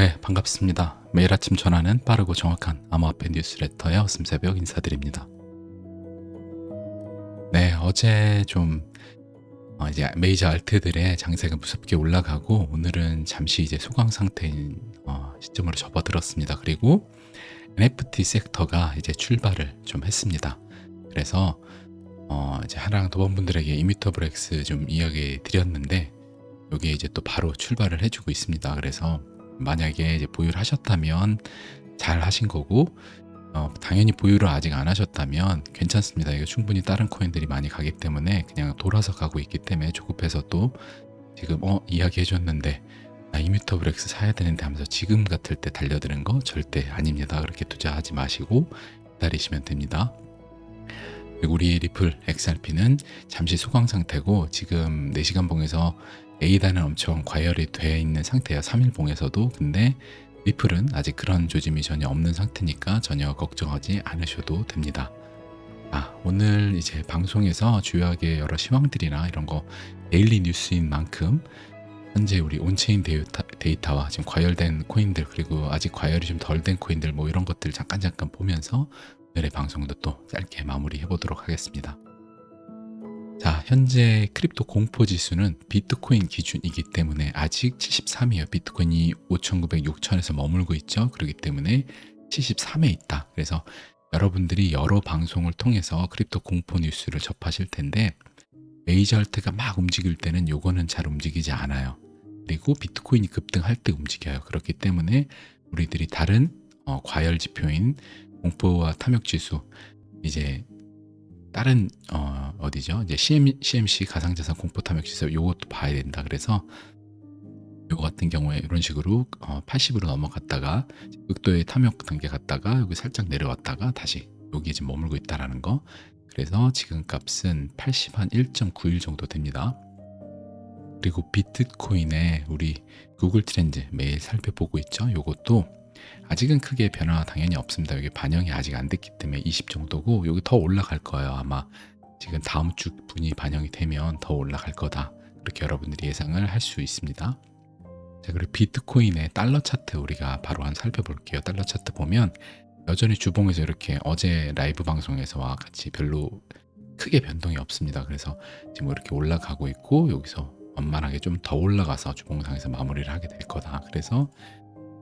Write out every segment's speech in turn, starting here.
네, 반갑습니다. 매일 아침 전하는 빠르고 정확한 암호화폐 뉴스레터의 어슴 새벽 인사드립니다. 네, 어제 좀 어, 이제 메이저 알트들의 장세가 무섭게 올라가고 오늘은 잠시 이제 소강 상태인 어, 시점으로 접어들었습니다. 그리고 NFT 섹터가 이제 출발을 좀 했습니다. 그래서 어, 이제 하랑 도번분들에게 이미터블 X 좀 이야기 드렸는데 여기에 이제 또 바로 출발을 해주고 있습니다. 그래서 만약에 보유를 하셨다면 잘 하신 거고 어, 당연히 보유를 아직 안 하셨다면 괜찮습니다. 이거 충분히 다른 코인들이 많이 가기 때문에 그냥 돌아서 가고 있기 때문에 조급해서 또 지금 어 이야기 해줬는데 나 이뮤터 브렉스 사야 되는데 하면서 지금 같을 때 달려드는 거 절대 아닙니다. 그렇게 투자하지 마시고 기다리시면 됩니다. 우리 리플 XRP는 잠시 소강 상태고 지금 4시간 봉에서 A단은 엄청 과열이 돼 있는 상태예요. 3일 봉에서도. 근데 리플은 아직 그런 조짐이 전혀 없는 상태니까 전혀 걱정하지 않으셔도 됩니다. 아, 오늘 이제 방송에서 주요하게 여러 시황들이나 이런 거 데일리 뉴스인 만큼 현재 우리 온체인 데이터, 데이터와 지금 과열된 코인들 그리고 아직 과열이 좀 덜 된 코인들 뭐 이런 것들 잠깐 잠깐 보면서 오늘의 방송도 또 짧게 마무리해 보도록 하겠습니다. 자, 현재 크립토 공포 지수는 비트코인 기준이기 때문에 아직 73이에요. 비트코인이 5,900, 6,000에서 머물고 있죠. 그렇기 때문에 73에 있다. 그래서 여러분들이 여러 방송을 통해서 크립토 공포 뉴스를 접하실 텐데 메이저 알트가 막 움직일 때는 요거는 잘 움직이지 않아요. 그리고 비트코인이 급등할 때 움직여요. 그렇기 때문에 우리들이 다른 어, 과열 지표인 공포와 탐욕 지수 이제 다른 어, 어디죠? 이제 CM, CMC 가상자산 공포 탐욕 지수 요것도 봐야 된다. 그래서 요거 같은 경우에 이런 식으로 어, 80으로 넘어갔다가 극도의 탐욕 단계 갔다가 여기 살짝 내려왔다가 다시 여기 지금 머물고 있다라는 거. 그래서 지금 값은 80 한 1.91 정도 됩니다. 그리고 비트코인의 우리 구글 트렌드 매일 살펴보고 있죠. 요것도 아직은 크게 변화 당연히 없습니다. 여기 반영이 아직 안 됐기 때문에 20 정도고 여기 더 올라갈 거예요. 아마 지금 다음 주 분이 반영이 되면 더 올라갈 거다. 그렇게 여러분들이 예상을 할 수 있습니다. 자, 그리고 비트코인의 달러 차트 우리가 바로 한 살펴볼게요. 달러 차트 보면 여전히 주봉에서 이렇게 어제 라이브 방송에서와 같이 별로 크게 변동이 없습니다. 그래서 지금 뭐 이렇게 올라가고 있고 여기서 원만하게 좀 더 올라가서 주봉상에서 마무리를 하게 될 거다. 그래서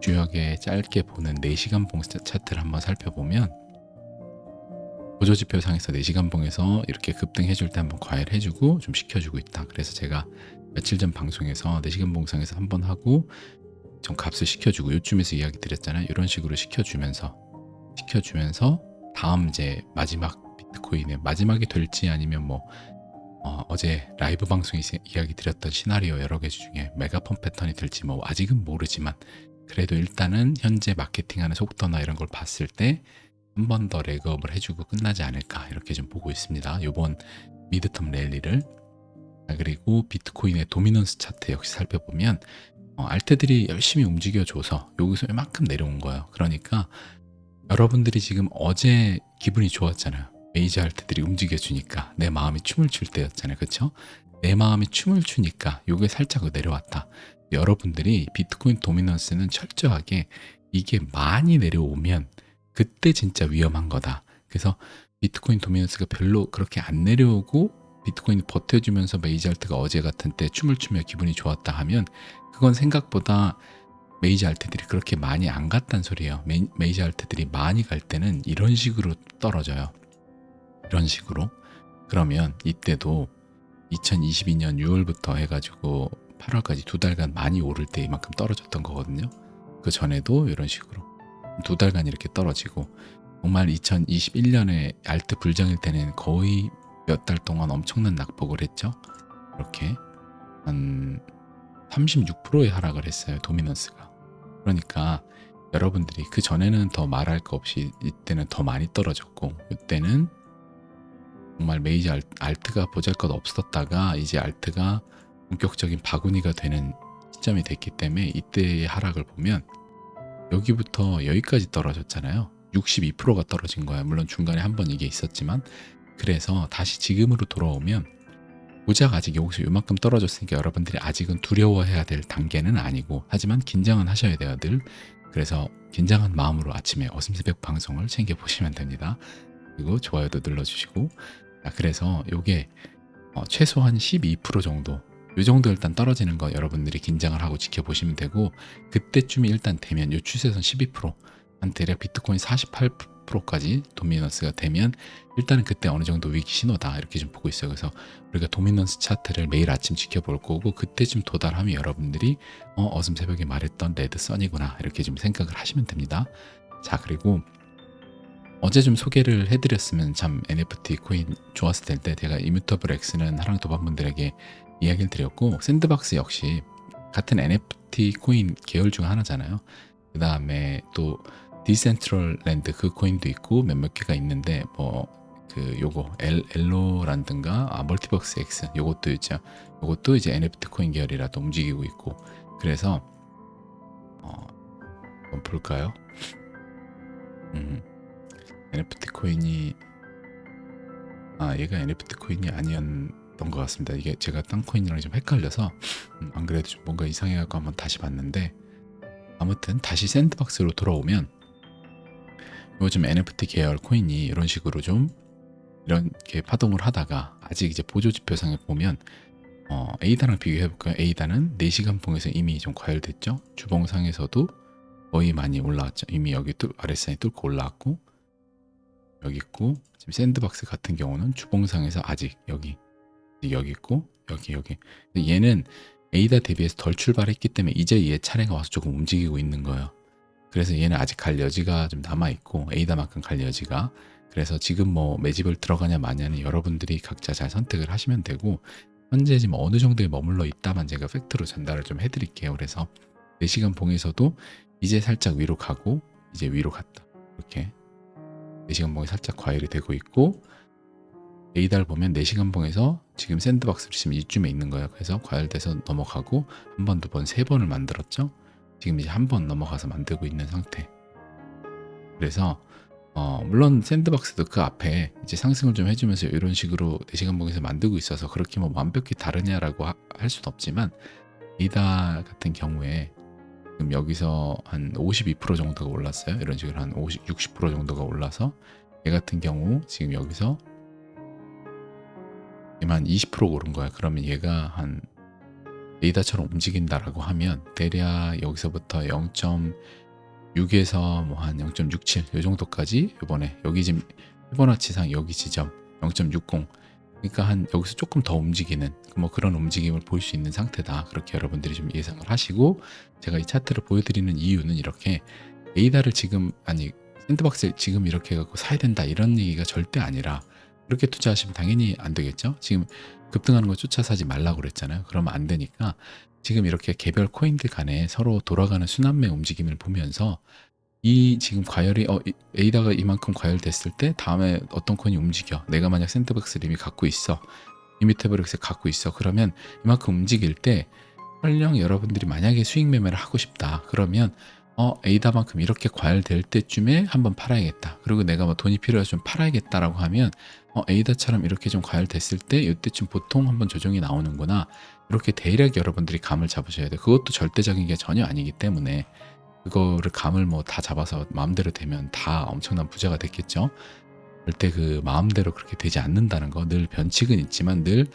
주요하게 짧게 보는 4시간 봉 차트를 한번 살펴보면 보조지표상에서 4시간 봉에서 이렇게 급등해 줄 때 한번 과열해주고 좀 시켜주고 있다. 그래서 제가 며칠 전 방송에서 4시간 봉상에서 한번 하고 좀 값을 시켜주고 요쯤에서 이야기 드렸잖아요. 이런 식으로 시켜주면서 시켜주면서 다음 이제 마지막 비트코인의 마지막이 될지 아니면 뭐 어, 제 라이브 방송에서 이야기 드렸던 시나리오 여러 개 중에 메가폰 패턴이 될지 뭐 아직은 모르지만 그래도 일단은 현재 마케팅하는 속도나 이런 걸 봤을 때 한 번 더 레그업을 해주고 끝나지 않을까 이렇게 좀 보고 있습니다. 요번 미드텀 랠리를 그리고 비트코인의 도미넌스 차트 역시 살펴보면 어, 알트들이 열심히 움직여줘서 여기서 이만큼 내려온 거예요. 그러니까 여러분들이 지금 어제 기분이 좋았잖아요. 메이저 알트들이 움직여주니까 내 마음이 춤을 출 때였잖아요. 그렇죠? 내 마음이 춤을 추니까 요게 살짝 내려왔다. 여러분들이 비트코인 도미넌스는 철저하게 이게 많이 내려오면 그때 진짜 위험한 거다. 그래서 비트코인 도미넌스가 별로 그렇게 안 내려오고 비트코인이 버텨주면서 메이저 알트가 어제 같은 때 춤을 추며 기분이 좋았다 하면 그건 생각보다 메이저 알트들이 그렇게 많이 안 갔단 소리예요. 메이, 메이저 알트들이 많이 갈 때는 이런 식으로 떨어져요. 이런 식으로. 그러면 이때도 2022년 6월부터 해가지고 8월까지 두 달간 많이 오를 때 이만큼 떨어졌던 거거든요. 그 전에도 이런 식으로 두 달간 이렇게 떨어지고 정말 2021년에 알트 불장일 때는 거의 몇 달 동안 엄청난 낙폭을 했죠. 이렇게 한 36%의 하락을 했어요. 도미넌스가. 그러니까 여러분들이 그 전에는 더 말할 거 없이 이때는 더 많이 떨어졌고 이때는 정말 메이저 알트가 보잘 것 없었다가 이제 알트가 본격적인 바구니가 되는 시점이 됐기 때문에 이때의 하락을 보면 여기부터 여기까지 떨어졌잖아요. 62%가 떨어진 거야. 물론 중간에 한 번 이게 있었지만 그래서 다시 지금으로 돌아오면 고작 아직 여기서 요만큼 떨어졌으니까 여러분들이 아직은 두려워해야 될 단계는 아니고 하지만 긴장은 하셔야 돼요 늘 그래서 긴장한 마음으로 아침에 어슴새벽 방송을 챙겨 보시면 됩니다 그리고 좋아요도 눌러주시고 자, 그래서 요게 어, 최소한 12% 정도 요 정도 일단 떨어지는 거 여러분들이 긴장을 하고 지켜보시면 되고 그때쯤이 일단 되면 요 추세선 12%한 대략 비트코인 48%까지 도미넌스가 되면 일단은 그때 어느 정도 위기 신호다 이렇게 좀 보고 있어요. 그래서 우리가 도미넌스 차트를 매일 아침 지켜볼 거고 그때쯤 도달하면 여러분들이 어, 어슴 새벽에 말했던 레드 선이구나 이렇게 좀 생각을 하시면 됩니다. 자 그리고 어제 좀 소개를 해드렸으면 참 NFT 코인 좋았을 텐데 제가 이뮤터블 X는 하랑 도반분들에게 이야기를 드렸고 샌드박스 역시 같은 NFT 코인 계열 중 하나잖아요. 그 다음에 또 디센트럴랜드 그 코인도 있고 몇몇 개가 있는데 뭐 그 요거 엘, 엘로란든가 아 멀티박스 X 요것도 있죠. 요것도 이제 NFT 코인 계열이라도 움직이고 있고 그래서 어 한번 볼까요? 음. NFT 코인이 아 얘가 NFT 코인이 아니었 던 것 같습니다. 이게 제가 딴 코인이랑 좀 헷갈려서 음, 안 그래도 좀 뭔가 이상해갖고 한번 다시 봤는데 아무튼 다시 샌드박스로 돌아오면 요즘 NFT 계열 코인이 이런 식으로 좀 이렇게 파동을 하다가 아직 이제 보조 지표상에 보면 어, 에이다랑 비교해 볼까요? 에이다는 4시간 봉에서 이미 좀 과열됐죠. 주봉상에서도 거의 많이 올라왔죠. 이미 여기 뚫, 아랫선이 뚫고 올라왔고 여기 있고 지금 샌드박스 같은 경우는 주봉상에서 아직 여기 여기 있고 여기 여기 얘는 에이다 대비해서 덜 출발했기 때문에 이제 얘 차례가 와서 조금 움직이고 있는 거예요. 그래서 얘는 아직 갈 여지가 좀 남아 있고 에이다만큼 갈 여지가 그래서 지금 뭐 매집을 들어가냐 마냐는 여러분들이 각자 잘 선택을 하시면 되고 현재 지금 어느 정도에 머물러 있다만 제가 팩트로 전달을 좀 해드릴게요. 그래서 4시간 봉에서도 이제 살짝 위로 가고 이제 위로 갔다 이렇게 4시간 봉이 살짝 과열이 되고 있고 에이다를 보면 4시간 봉에서 지금 샌드박스로 지금 이쯤에 있는 거예요. 그래서 과열돼서 넘어가고 한 번, 두 번, 세 번을 만들었죠. 지금 이제 한 번 넘어가서 만들고 있는 상태. 그래서 어, 물론 샌드박스도 그 앞에 이제 상승을 좀 해주면서 이런 식으로 4시간 봉에서 만들고 있어서 그렇게 뭐 완벽히 다르냐라고 하, 할 수는 없지만 에이다 같은 경우에 지금 여기서 한 52% 정도가 올랐어요. 이런 식으로 한 50, 60% 정도가 올라서 얘 같은 경우 지금 여기서 얘만 20% 오른 거야. 그러면 얘가 한 레이다처럼 움직인다라고 하면 대략 여기서부터 0.6에서 뭐 한 0.67이 정도까지 이번에 여기 지금 피보나치상 여기 지점 0.60 그러니까 한 여기서 조금 더 움직이는 뭐 그런 움직임을 볼 수 있는 상태다. 그렇게 여러분들이 좀 예상을 하시고 제가 이 차트를 보여드리는 이유는 이렇게 에이다를 지금 아니 샌드박스를 지금 이렇게 해갖고 사야 된다 이런 얘기가 절대 아니라 그렇게 투자하시면 당연히 안 되겠죠. 지금 급등하는 거 쫓아 사지 말라고 그랬잖아요. 그러면 안 되니까 지금 이렇게 개별 코인들 간에 서로 돌아가는 순환매 움직임을 보면서 이 지금 과열이 어 이- 에이다가 이만큼 과열됐을 때 다음에 어떤 코인이 움직여? 내가 만약 이미 갖고 있어. 이미테브렉스 갖고 있어. 그러면 이만큼 움직일 때 설령 여러분들이 만약에 수익 매매를 하고 싶다. 그러면 어 에이다만큼 이렇게 과열될 때쯤에 한번 팔아야겠다. 그리고 내가 뭐 돈이 필요해서 좀 팔아야겠다라고 하면 어 에이다처럼 이렇게 좀 과열됐을 때 이때쯤 보통 한번 조정이 나오는구나 이렇게 대략 여러분들이 감을 잡으셔야 돼요 그것도 절대적인 게 전혀 아니기 때문에 그거를 감을 뭐 다 잡아서 마음대로 되면 다 엄청난 부자가 됐겠죠. 절대 그 마음대로 그렇게 되지 않는다는 거 늘 변칙은 있지만 늘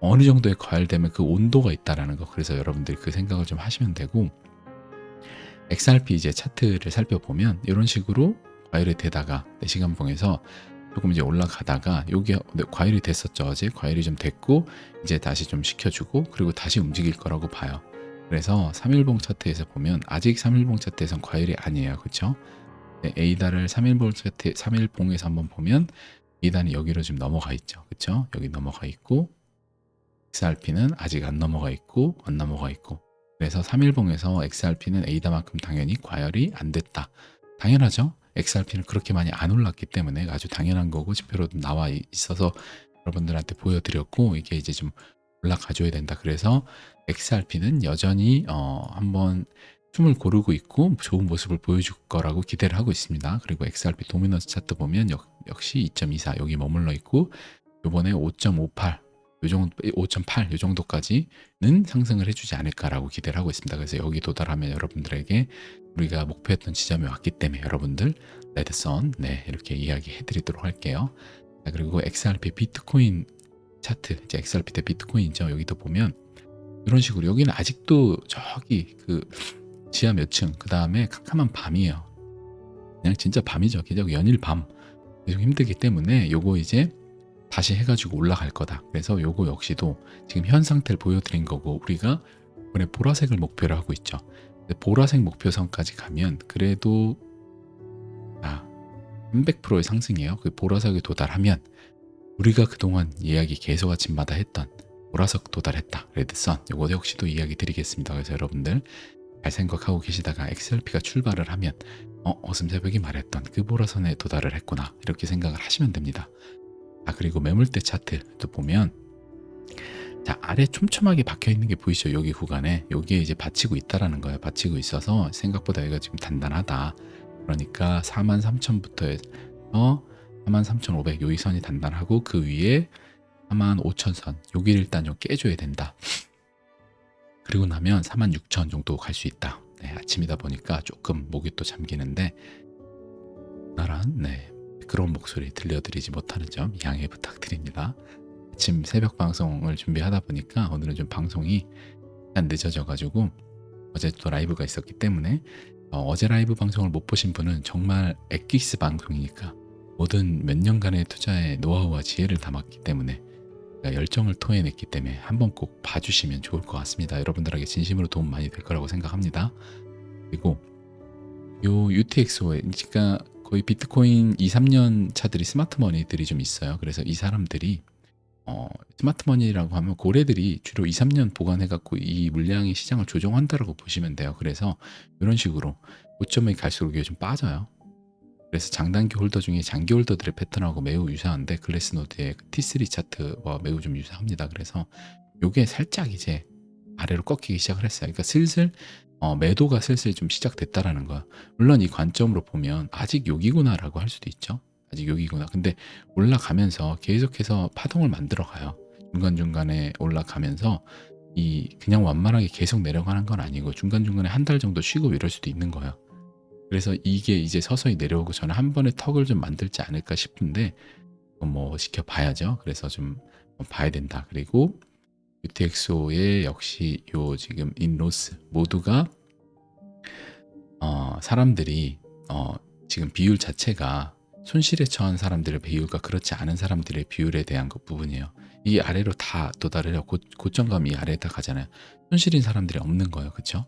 어느 정도의 과열되면 그 온도가 있다라는 거 그래서 여러분들이 그 생각을 좀 하시면 되고 XRP 이제 차트를 살펴보면 이런 식으로 과열이 되다가 4시간 봉에서 조금 이제 올라가다가 여기 과열이 됐었죠 어제 과열이 좀 됐고 이제 다시 좀 식혀주고 그리고 다시 움직일 거라고 봐요 그래서 3일봉 차트에서 보면 아직 3일봉 차트에선 과열이 아니에요. 그렇죠? 에이다를 3일봉 차트 3일봉에서 한번 보면 에이다는 여기로 지금 넘어가 있죠. 그렇죠? 여기 넘어가 있고 XRP는 아직 안 넘어가 있고 안 넘어가 있고 그래서 3일봉에서 XRP는 에이다만큼 당연히 과열이 안 됐다. 당연하죠. XRP는 그렇게 많이 안 올랐기 때문에 아주 당연한 거고 지표로도 나와 있어서 여러분들한테 보여드렸고 이게 이제 좀 올라가줘야 된다. 그래서 XRP는 여전히 어, 한번 춤을 고르고 있고 좋은 모습을 보여줄 거라고 기대를 하고 있습니다. 그리고 XRP 도미넌스 차트 보면 역, 역시 2.24 여기 머물러 있고 요번에 5.58 요 정도 5.8 요 정도까지는 상승을 해주지 않을까라고 기대를 하고 있습니다. 그래서 여기 도달하면 여러분들에게 우리가 목표했던 지점에 왔기 때문에 여러분들 레드선 네 이렇게 이야기해드리도록 할게요. 자, 그리고 XRP 비트코인 차트 이제 XRP 대 비트코인이죠. 여기도 보면 이런 식으로 여기는 아직도 저기 그 지하 몇 층, 그 다음에 캄캄한 밤이에요. 그냥 진짜 밤이죠. 계속 연일 밤. 계속 힘들기 때문에 요거 이제 다시 해가지고 올라갈 거다. 그래서 요거 역시도 지금 현 상태를 보여드린 거고 우리가 이번에 보라색을 목표로 하고 있죠. 보라색 목표선까지 가면 그래도 아 300%의 상승이에요. 그 보라색에 도달하면 우리가 그동안 이야기 계속 아침마다 했던 보라색 도달했다. 레드선 요거 역시도 이야기 드리겠습니다. 그래서 여러분들 잘 생각하고 계시다가 XRP가 출발을 하면 어, 어슴새벽이 말했던 그 보라선에 도달을 했구나 이렇게 생각을 하시면 됩니다. 아 그리고 매물대 차트도 보면 자 아래 촘촘하게 박혀 있는 게 보이죠? 여기 구간에. 여기에 이제 받치고 있다라는 거예요. 받치고 있어서 생각보다 여기가 지금 단단하다. 그러니까 43,000부터 해서 43,500 여기 선이 단단하고 그 위에 45,000선. 여기를 일단 좀 깨줘야 된다. 그리고 나면 46,000 정도 갈 수 있다. 네, 아침이다 보니까 조금 목이 또 잠기는데 나란 네 그런 목소리 들려드리지 못하는 점 양해 부탁드립니다. 아침 새벽 방송을 준비하다 보니까 오늘은 좀 방송이 약간 늦어져가지고 어제 또 라이브가 있었기 때문에 어, 제 라이브 방송을 못 보신 분은 정말 엑기스 방송이니까 모든 몇 년간의 투자의 노하우와 지혜를 담았기 때문에 열정을 토해냈기 때문에 한번 꼭 봐주시면 좋을 것 같습니다. 여러분들에게 진심으로 도움 많이 될 거라고 생각합니다. 그리고 요 UTXO 그러니까 거의 비트코인 2, 3년 차들이 스마트 머니들이 좀 있어요. 그래서 이 사람들이 어, 스마트 머니라고 하면 고래들이 주로 2, 3년 보관해 갖고 이 물량이 시장을 조정한다라고 보시면 돼요. 그래서 이런 식으로 고점이 갈수록 이게 좀 빠져요. 그래서 장단기 홀더 중에 장기 홀더들의 패턴하고 매우 유사한데 글래스노드의 그 T3 차트와 매우 좀 유사합니다. 그래서 요게 살짝 이제 아래로 꺾이기 시작을 했어요. 그러니까 슬슬 어, 매도가 슬슬 좀 시작됐다라는 거야. 물론 이 관점으로 보면 아직 여기구나라고 할 수도 있죠. 아직 여기구나. 근데 올라가면서 계속해서 파동을 만들어 가요. 중간중간에 올라가면서 이 그냥 완만하게 계속 내려가는 건 아니고 중간중간에 한 달 정도 쉬고 이럴 수도 있는 거예요. 그래서 이게 이제 서서히 내려오고 저는 한 번에 턱을 좀 만들지 않을까 싶은데 뭐 지켜봐야죠. 그래서 좀 봐야 된다. 그리고 UTXO의 역시 요 지금 인로스 모두가 어, 사람들이 어, 지금 비율 자체가 손실에 처한 사람들의 비율과 그렇지 않은 사람들의 비율에 대한 것 부분이에요. 이 아래로 다 도달해요. 고, 고점감이 아래에 다 가잖아요. 손실인 사람들이 없는 거예요. 그렇죠?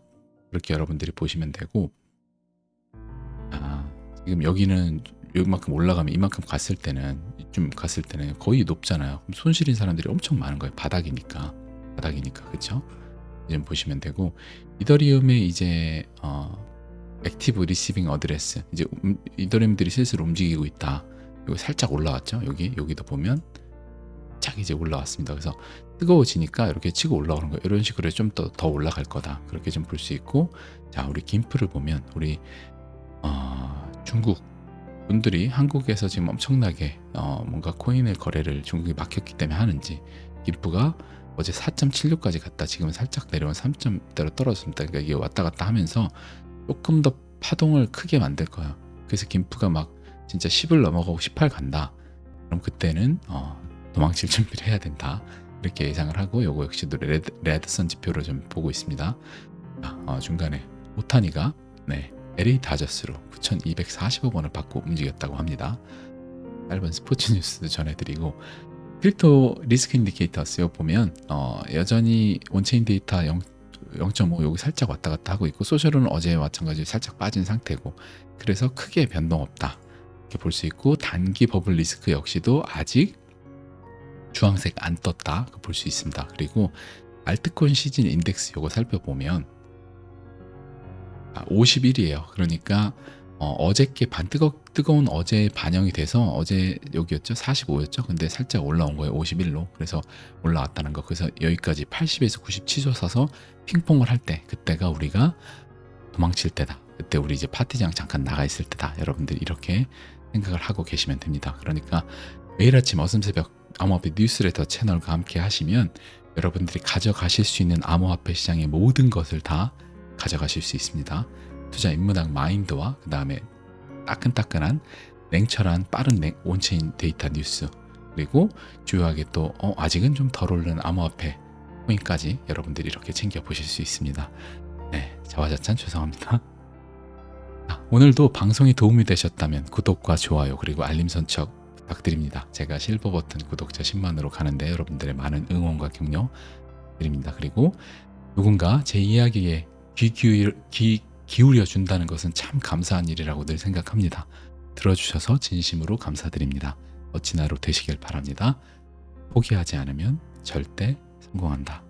그렇게 여러분들이 보시면 되고 아, 지금 여기는 여기만큼 올라가면 이만큼 갔을 때는 좀 갔을 때는 거의 높잖아요. 손실인 사람들이 엄청 많은 거예요. 바닥이니까. 바닥이니까 그렇죠? 좀 보시면 되고 이더리움의 이제 어, 액티브 리시빙 어드레스 이제 음, 이더리움들이 슬슬 움직이고 있다. 이거 살짝 올라왔죠. 여기 여기도 보면 쫙 이제 올라왔습니다. 그래서 뜨거워지니까 이렇게 치고 올라오는 거 이런 식으로 좀 더 더 올라갈 거다. 그렇게 좀 볼 수 있고 자 우리 김프를 보면 우리 어, 중국 분들이 한국에서 지금 엄청나게 어, 뭔가 코인의 거래를 중국이 막혔기 때문에 하는지 김프가 어제 4.76까지 갔다 지금은 살짝 내려온 3점대로 떨어졌습니다. 그러니까 이게 왔다 갔다 하면서 조금 더 파동을 크게 만들 거예요. 그래서 김프가 막 진짜 10을 넘어가고 18 간다. 그럼 그때는 어, 도망칠 준비를 해야 된다. 이렇게 예상을 하고 요거 역시도 레드, 레드선 지표로 좀 보고 있습니다. 아, 어, 중간에 오타니가 네, LA 다저스로 9,240억 원을 받고 움직였다고 합니다. 짧은 스포츠 뉴스 전해드리고 크립토 리스크 인디케이터스 요 보면 어, 여전히 원체인 데이터 0, 0.5 여기 살짝 왔다 갔다 하고 있고 소셜은 어제 마찬가지로 살짝 빠진 상태고 그래서 크게 변동 없다. 이렇게 볼 수 있고 단기 버블 리스크 역시도 아직 주황색 안 떴다. 볼 수 있습니다. 그리고 알트콘 시즌 인덱스 요거 살펴보면 아, 51이에요. 그러니까 어, 저께 반 뜨거 뜨거운 어제 반영이 돼서 어제 여기였죠? 45였죠? 근데 살짝 올라온 거예요. 51로. 그래서 올라왔다는 거. 그래서 여기까지 80에서 90 치솟아서 핑퐁을 할 때 그때가 우리가 도망칠 때다. 그때 우리 이제 파티장 잠깐 나가 있을 때다. 여러분들 이렇게 생각을 하고 계시면 됩니다. 그러니까 매일 아침 어슴새벽 암호화폐 뉴스레터 채널과 함께 하시면 여러분들이 가져가실 수 있는 암호화폐 시장의 모든 것을 다 가져가실 수 있습니다. 투자 인문학 마인드와 그 다음에 따끈따끈한 냉철한 빠른 냉, 온체인 데이터 뉴스 그리고 주요하게 또 어, 아직은 좀 덜 오르는 암호화폐 코인까지 여러분들이 이렇게 챙겨 보실 수 있습니다. 네, 자화자찬 죄송합니다. 아, 오늘도 방송이 도움이 되셨다면 구독과 좋아요 그리고 알림 설정 부탁드립니다. 제가 실버 버튼 구독자 10만으로 가는데 여러분들의 많은 응원과 격려 드립니다. 그리고 누군가 제 이야기에 귀, 기울, 귀 기울여 준다는 것은 참 감사한 일이라고 늘 생각합니다. 들어주셔서 진심으로 감사드립니다. 하루 되시길 바랍니다. 포기하지 않으면 절대 성공한다.